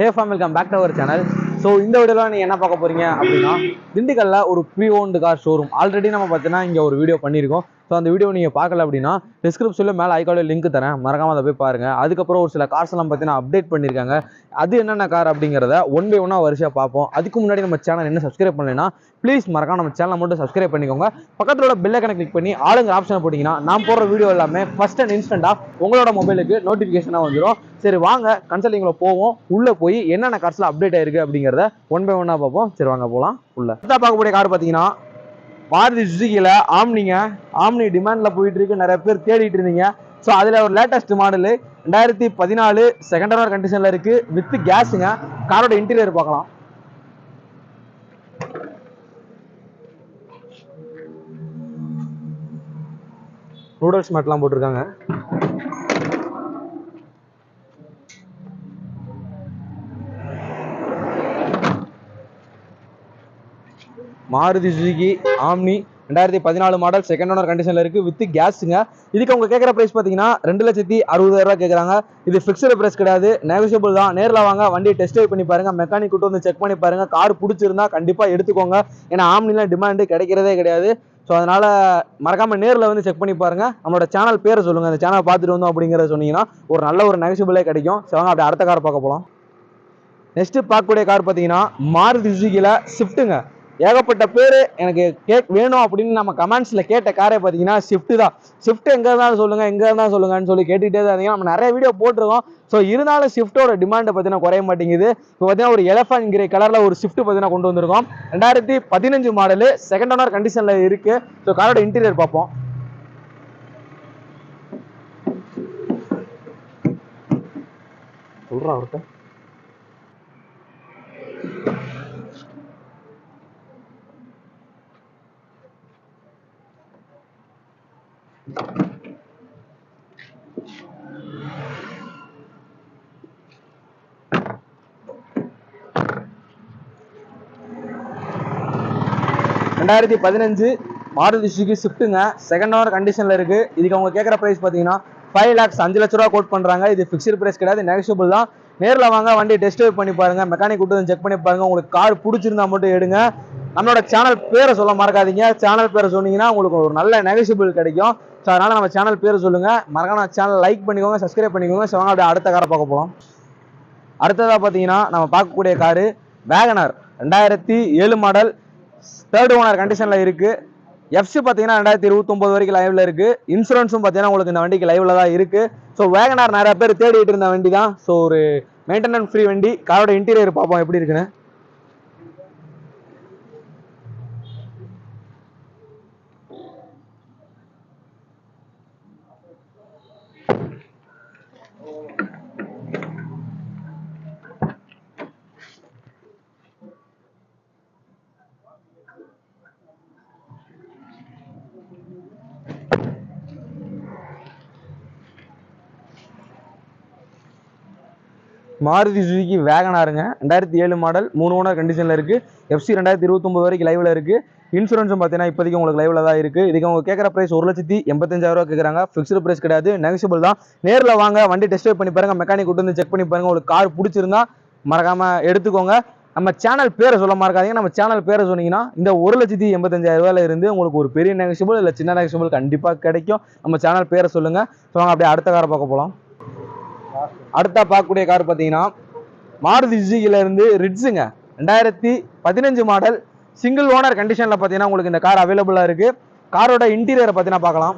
Hey fam welcome back to our channel so இந்த வீடியோவில் நீங்கள் என்ன பார்க்க போகிறீங்க அப்படின்னா திண்டுக்கல்லில் ஒரு pre owned car showroom already நம்ம பார்த்தீங்கன்னா இங்கே ஒரு வீடியோ பண்ணியிருக்கோம். ஸோ அந்த வீடியோ நீங்கள் பார்க்கல அப்படின்னா டிஸ்கிரிப்ஷனில் மேலே ஐக்காலில் லிங்க் தரேன். மறக்காமல் அதை போய் பாருங்கள் அதுக்கப்புறம் ஒரு சில கார்ஸ் எல்லாம் பார்த்தீங்கன்னா அப்டேட் பண்ணியிருக்காங்க. அது என்னென்ன கார் அப்படிங்கிறத ஒன் பை ஒன்னாக வரிசையாக பார்ப்போம். அதுக்கு முன்னாடி நம்ம சேனல் என்ன சப்ஸ்கிரைப் பண்ணலைன்னா ப்ளீஸ் மறக்காம நம்ம சேனலை மட்டும் சப்ஸ்கிரைப் பண்ணிக்கோங்க. பக்கத்தில் உள்ள பெல் கணக்கு கிளிக் பண்ணி ஆளுங்க ஆப்ஷனை போட்டிங்கன்னா நான் போடுற வீடியோ எல்லாமே ஃபஸ்ட் அண்ட் இன்ஸ்டண்ட்டாக உங்களோட மொபைலுக்கு நோட்டிஃபிகேஷனாக வந்துடும் சரி வாங்க கன்சல்டிங்கில் போவோம். உள்ளே போய் என்னென்ன கார்ஸில் அப்டேட் ஆயிருக்கு அப்படிங்கிறத ஒன் பை ஒன்னாக பார்ப்போம். சரி வாங்க போகலாம் உள்ள. பார்க்கக்கூடிய கார் பார்த்தீங்கன்னா மாருதி சுசுகியில் ஆம்னிங்க. ஆம்னி டிமாண்டில் போயிட்டு இருக்கு நிறைய பேர் தேடிட்டு இருந்தீங்க. ஸோ அதில் ஒரு லேட்டஸ்ட் மாடலு ரெண்டாயிரத்தி பதினாலு செகண்ட் ஹவர் கண்டிஷனில் இருக்கு. வித் கேஸுங்க காரோட இன்டீரியர் பார்க்கலாம். நூடுல்ஸ் மேட்லாம் போட்டிருக்காங்க. மாருதி சுசுகி ஆம்னி ரெண்டாயிரத்தி பதினாலு மாடல் செகண்ட் ஓனர் கண்டிஷனில் இருக்குது வித் கேஸுங்க இதுக்கு அவங்க கேட்குற ப்ரைஸ் பார்த்தீங்கன்னா ரெண்டு லட்சத்தி அறுபதாயிரம் கேட்குறாங்க இது ஃபிக்ஸ்டு ப்ரைஸ் கிடையாது. நெகோசியபிள் தான். நேரில் வாங்க. வண்டியை டெஸ்ட் ட்ரைவ் பண்ணி பாருங்கள் மெக்கானிக் கூட்டு வந்து செக் பண்ணி பாருங்கள் கார் பிடிச்சிருந்தா கண்டிப்பாக எடுத்துக்கோங்க. ஏன்னா ஆம்னிலாம் டிமாண்டு கிடைக்கிறதே கிடையாது. ஸோ அதனால் மறக்காமல் நேரில் வந்து செக் பண்ணி பாருங்கள் நம்மளோட சேனல் பேரை சொல்லுங்கள் அந்த சேனல் பார்த்துட்டு வந்தோம் அப்படிங்கிறத சொன்னீங்கன்னா ஒரு நல்ல ஒரு நெகசிபிளே கிடைக்கும். ஸோ வாங்க அப்படி அடுத்த கார் பார்க்க போகலாம் நெக்ஸ்ட்டு பார்க்கக்கூடிய கார் பார்த்தீங்கன்னா மாருதி சுசுகியில் ஸ்விஃப்ட்டுங்க ஏகப்பட்ட பேர் எனக்கு கேக் வேணும் அப்படின்னு நம்ம கமெண்ட்ஸில் கேட்ட காரை பார்த்தீங்கன்னா ஷிஃப்ட் தான். ஷிஃப்ட் எங்கே இருந்தாலும் சொல்லுங்கள் எங்கே இருந்தாலும் சொல்லுங்கன்னு சொல்லி கேட்டுகிட்டே தான் இருந்தீங்க. நம்ம நிறைய வீடியோ போட்டிருக்கோம். ஸோ இருந்தாலும் ஷிஃப்ட்டோட டிமாண்டை பார்த்தீங்கன்னா குறைய மாட்டேங்குது. இப்போ பார்த்தீங்கன்னா ஒரு எலஃபண்ட் கிரே கலரில் ஒரு ஷிஃப்ட் பார்த்தீங்கன்னா கொண்டு வந்திருக்கோம். ரெண்டாயிரத்தி பதினஞ்சு மாடலு செகண்ட் ஓனர் கண்டிஷனில் இருக்குது ஸோ காரோட இன்டீரியர் பார்ப்போம். சொல்கிறான் அவர்கிட்ட ரெண்டாயிரத்தி பதினஞ்சு மாருதி சுசுகி ஸ்விஃப்ட்டுங்க செகண்ட் ஓனர் கண்டிஷனில் இருக்குது இதுக்கு அவங்க கேட்குற ப்ரைஸ் பார்த்தீங்கன்னா ஃபைவ் லேக்ஸ் அஞ்சு லட்ச ரூபா கோட் பண்ணுறாங்க இது ஃபிக்ஸ்டு ப்ரைஸ் கிடையாது நெகஷியபிள் தான். நேரில் வாங்க வண்டி டெஸ்ட் ட்ரைவ் பண்ணி பாருங்கள் மெக்கானிக் கூட்டு செக் பண்ணி பாருங்கள் உங்களுக்கு கார் பிடிச்சிருந்தா மட்டும் எடுங்க. நம்மளோட சேனல் பேரை சொல்ல மறக்காதீங்க. சேனல் பேரை சொன்னீங்கன்னா உங்களுக்கு ஒரு நல்ல நெகஷியபிள் கிடைக்கும். ஸோ அதனால் நம்ம சேனல் பேரை சொல்லுங்கள் மறக்காம சேனல் லைக் பண்ணிக்கோங்க சப்ஸ்கிரைப் பண்ணிக்கோங்க. ஸோ அப்படியே அடுத்த காரை பார்க்க போகலாம் அடுத்ததாக பார்த்தீங்கன்னா நம்ம பார்க்கக்கூடிய காரு வேகனர் ரெண்டாயிரத்தி ஏழு மாடல் தேர்ட் ஓனர் கண்டிஷனில் இருக்குது எஃப்சி பார்த்தீங்கன்னா ரெண்டாயிரத்தி இருபத்தொம்போது வரைக்கும் லைவ்ல இருக்கு. இன்சூரன்ஸும் பார்த்தீங்கன்னா உங்களுக்கு இந்த வண்டிக்கு லைவ்ல தான் இருக்கு. ஸோ வேகனார் நிறைய பேர் தேடிட்டு இருந்த வண்டி தான் ஸோ ஒரு மெயின்டெனன்ஸ் ஃப்ரீ வண்டி. காரோட இன்டீரியர் பார்ப்போம். எப்படி இருக்குன்னு? மாருதி சுசுகி வேகனாருங்க ரெண்டாயிரத்தி ஏழு மாடல் மூணு ஓனர் கண்டிஷனில் இருக்குது எஃப்சி ரெண்டாயிரத்தி இருபத்தொம்பது வரைக்கும் லைவில் இருக்குது இன்சூரன்ஸும் பார்த்தீங்கன்னா இப்போதைக்கு உங்களுக்கு லைவில் தான் இருக்குது இதுக்கு அவங்க கேட்குற ப்ரைஸ் ஒரு லட்சத்தி எண்பத்தஞ்சாயிரம் கேட்குறாங்க ஃபிக்ஸ்டு ப்ரைஸ் கிடையாது. நெகசிபிள் தான். நேரில் வாங்க. வண்டி டெஸ்ட் ட்ரைவ் பண்ணி பாருங்கள் மெக்கானிக் கொண்டு வந்து செக் பண்ணி பாருங்கள் உங்களுக்கு கார் பிடிச்சிருந்தா மறக்காமல் எடுத்துக்கோங்க. நம்ம சேனல் பேரை சொல்ல மறக்காதீங்க. நம்ம சேனல் பேரை சொன்னீங்கன்னா இந்த ஒரு லட்சத்தி எண்பத்தஞ்சாயிரம் ரூபாயில இருந்து உங்களுக்கு ஒரு பெரிய நெகசிபிள் இல்லை சின்ன நெகசிபிள் கண்டிப்பாக கிடைக்கும். நம்ம சேனல் பேரை சொல்லுங்கள் ஸோ நாங்கள் அப்படியே அடுத்த காரை பார்க்க போகலாம் அடுத்தா பார்க்கக்கூடிய கார் பார்த்தீங்கன்னா மாருதி சுசுகில இருந்து ரிட்ஸுங்க ரெண்டாயிரத்தி பதினஞ்சு மாடல் சிங்கிள் ஓனர் கண்டிஷனில் பார்த்தீங்கன்னா உங்களுக்கு இந்த கார் அவைலபிளாக இருக்குது காரோட இன்டீரியரை பார்த்தீங்கன்னா பார்க்கலாம்.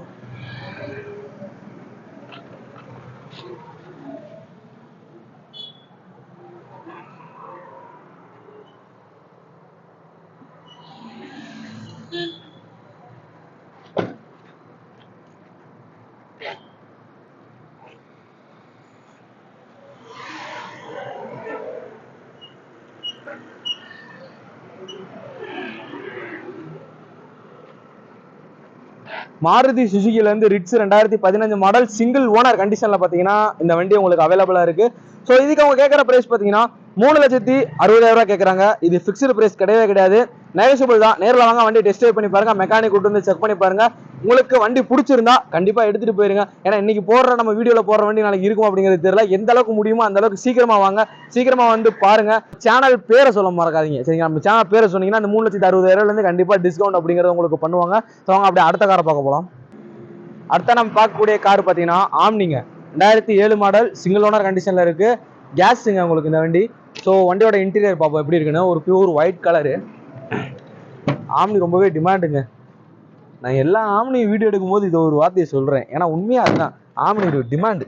மாருதி சுசுகில இருந்து ரிட்ஸ் ரெண்டாயிரத்தி பதினஞ்சு மாடல் சிங்கிள் ஓனர் கண்டிஷன்ல பாத்தீங்கன்னா இந்த வண்டி உங்களுக்கு அவைலபிளா இருக்கு. ஸோ இதுக்கு அவங்க கேட்குற பிரைஸ் பாத்தீங்கன்னா மூணு லட்சத்தி அறுபதாயிரம் ரூபாய் கேட்குறாங்க இது ஃபிக்ஸ்டு பிரைஸ் கிடையவே கிடையாது. நெகோசியபிள் தான். நேரில் வாங்க வண்டி டெஸ்ட் பண்ணி பாருங்க. மெக்கானிக் கூட்டு வந்து செக் பண்ணி பாருங்க. உங்களுக்கு வண்டி பிடிச்சிருந்தா கண்டிப்பாக எடுத்துகிட்டு போயிருங்க. ஏன்னா இன்னைக்கு போடுற நம்ம வீடியோவில் போடுற வண்டி நாளைக்கு இருக்கும் அப்படிங்கிறது தெரியல. எந்த அளவுக்கு முடியுமோ அந்த அளவுக்கு சீக்கிரமா வாங்க. சீக்கிரமா வந்து பாருங்க. சேனல் பேரை சொல்ல மறக்காதீங்க. சரிங்க நம்ம சேனல் பேரை சொன்னீங்கன்னா அந்த மூணு லட்சத்தி அறுபது கண்டிப்பாக டிஸ்கவுண்ட் அப்படிங்கிறத உங்களுக்கு பண்ணுவாங்க. ஸோ அவங்க அப்படியே அடுத்த காரை பார்க்க போகலாம் அடுத்த நம்ம பார்க்கக்கூடிய கார் பார்த்தீங்கன்னா ஆம்னிங்க. ரெண்டாயிரத்தி ஏழு மாடல் சிங்கிள் ஓனர் கண்டிஷனில் இருக்குது கேஸுங்க உங்களுக்கு இந்த வண்டி. ஸோ வண்டியோட இன்டீரியர் பார்ப்போம். எப்படி இருக்குன்னு. ஒரு பியூர் ஒயிட் கலரு ஆம்னி ரொம்பவே டிமாண்டுங்க நான் எல்லா ஆம்னி வீடியோ எடுக்கும்போது இது ஒரு வார்த்தையை சொல்கிறேன் ஏன்னா உண்மையாக அதுதான். ஆம்னியோட டிமாண்டு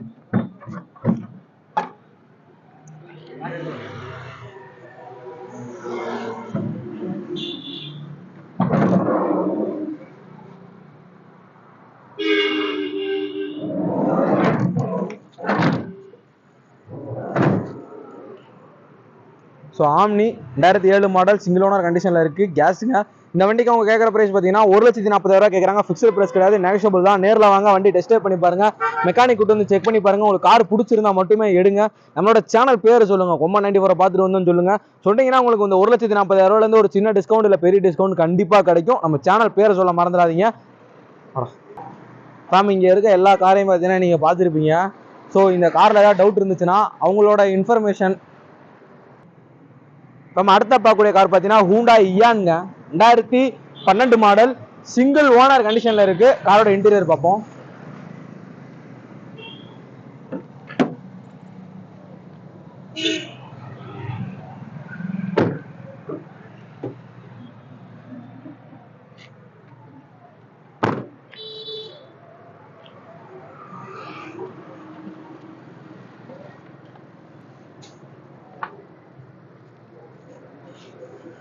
ஸோ ஆம்னி ரெண்டாயிரத்தி ஏழு மாடல் சிங்கிள் ஓனர் கண்டிஷனில் இருக்குது கேஸுங்க இந்த வண்டிக்கு அவங்க கேட்குற ப்ரைஸ் பார்த்தீங்கன்னா ஒரு லட்சத்தி நாற்பதாயிரம் கேட்குறாங்க ஃபிக்ஸ்டு ப்ரைஸ் கிடையாது நெகஷபிள் தான். நேரில் வாங்க வண்டி டெஸ்டே பண்ணி பாருங்க. மெக்கானிக் கூட்டு வந்து செக் பண்ணி பாருங்க. உங்களுக்கு கார் பிடிச்சிருந்தா மட்டுமே எடுங்க. நம்மளோட சேனல் பேர் சொல்லுங்க. கொம்மா நைன்டி ஃபோரை பார்த்துட்டு வந்து சொல்லுங்க. சொன்னீங்கன்னா உங்களுக்கு இந்த ஒரு லட்சத்தி நாற்பதாயிரூவாலேருந்து ஒரு சின்ன டிஸ்கவுண்ட் இல்லை பெரிய டிஸ்கவுண்ட் கண்டிப்பாக கிடைக்கும். நம்ம சேனல் பேரை சொல்ல மறந்துடாதீங்க. மேம் இங்கே இருக்க எல்லா காரையும் பார்த்தீங்கன்னா நீங்கள் பார்த்துருப்பீங்க. ஸோ இந்த காரில் ஏதாவது டவுட் இருந்துச்சுன்னா அவங்களோட இன்ஃபர்மேஷன் நம்ம அடுத்த பார்க்கக்கூடிய கார் பார்த்தீங்கன்னா ஹூண்டா இயான்ங்க ரெண்டாயிரத்தி பன்னெண்டு மாடல் சிங்கிள் ஓனர் கண்டிஷனில் இருக்கு. காரோட இன்டீரியர் பார்ப்போம்.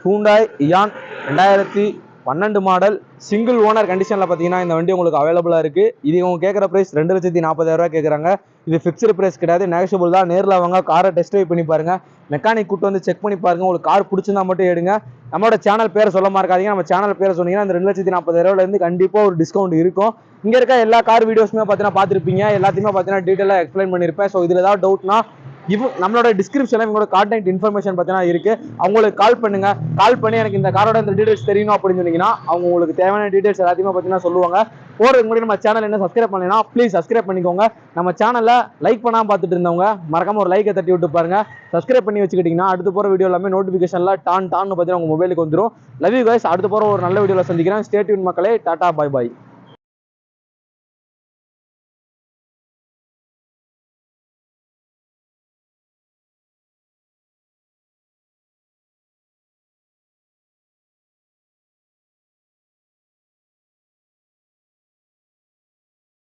ஹூண்டாய் இயான் ரெண்டாயிரத்தி பன்னெண்டு மாடல் சிங்கிள் ஓனர் கண்டிஷனில் பார்த்தீங்கன்னா இந்த வண்டி உங்களுக்கு அவைலபிளாக இருக்குது இது இவங்க கேட்குற ப்ரைஸ் ரெண்டு லட்சத்தி நாற்பதாயிரரூவா கேட்குறாங்க இது ஃபிக்ஸ்டு ப்ரைஸ் கிடையாது நெகஷபிள் தான். நேரில் வாங்க காரை டெஸ்ட் ட்ரைவ் பண்ணி பாருங்கள் மெக்கானிக் கூட்டு வந்து செக் பண்ணி பாருங்கள் உங்களுக்கு கார் பிடிச்சிருந்தா மட்டும் எடுங்க. நம்மளோட சேனல் பேரை சொல்ல மறக்காதீங்க. நம்ம சேனல் பேரை சொன்னீங்கன்னா அந்த ரெண்டு லட்சத்தி நாற்பதாயிரரூவாலேருந்து கண்டிப்பாக ஒரு டிஸ்கவுண்ட் இருக்கும். இங்கே இருக்க எல்லா கார் வீடியோஸுமே பார்த்தீங்கன்னா பார்த்துருப்பீங்க. எல்லாத்தையுமே பார்த்தீங்கன்னா டீட்டெயிலாக எக்ஸ்பிளைன் பண்ணியிருப்பேன் ஸோ இதில் ஏதாவது டவுட்னா இவ நம்மளோட டிஸ்கிரிப்ஷனில் இவங்களோட கான்டாக்ட் இன்ஃபர்மேஷன் பார்த்தீங்கன்னா இருக்கு. அவங்களுக்கு கால் பண்ணுங்க. கால் பண்ணி எனக்கு இந்த காரோட இந்த டீடைல்ஸ் தெரியணும் அப்படின்னு சொன்னீங்கன்னா அவங்க உங்களுக்கு தேவையான டீடைல்ஸ் எல்லாத்தையுமே பார்த்தீங்கன்னா சொல்லுவாங்க. போகிறதுக்கு முன்னாடி நம்ம சேனல் என்ன சப்ஸ்கிரைப் பண்ணலைன்னா ப்ளீஸ் சப்ஸ்கிரைப் பண்ணிக்கோங்க. நம்ம சேனலில் லைக் பண்ணாமல் பார்த்துட்டு இருந்தவங்க மறக்காம ஒரு லைக்கை தட்டி விட்டு பாருங்க. சப்ஸ்கிரைப் பண்ணி வச்சுக்கிட்டிங்கன்னா அடுத்து போகிற வீடியோ எல்லாமே நோட்டிஃபிகேஷனில் டான் டான்னு பார்த்தீங்கன்னா உங்கள் மொபைலுக்கு வந்துடும் லவ் யூ கைஸ் அடுத்து போகிற ஒரு நல்ல வீடியோவில் சந்திக்கிறேன். ஸ்டேட்யூன் மக்களே. டாடா பாய் பாய்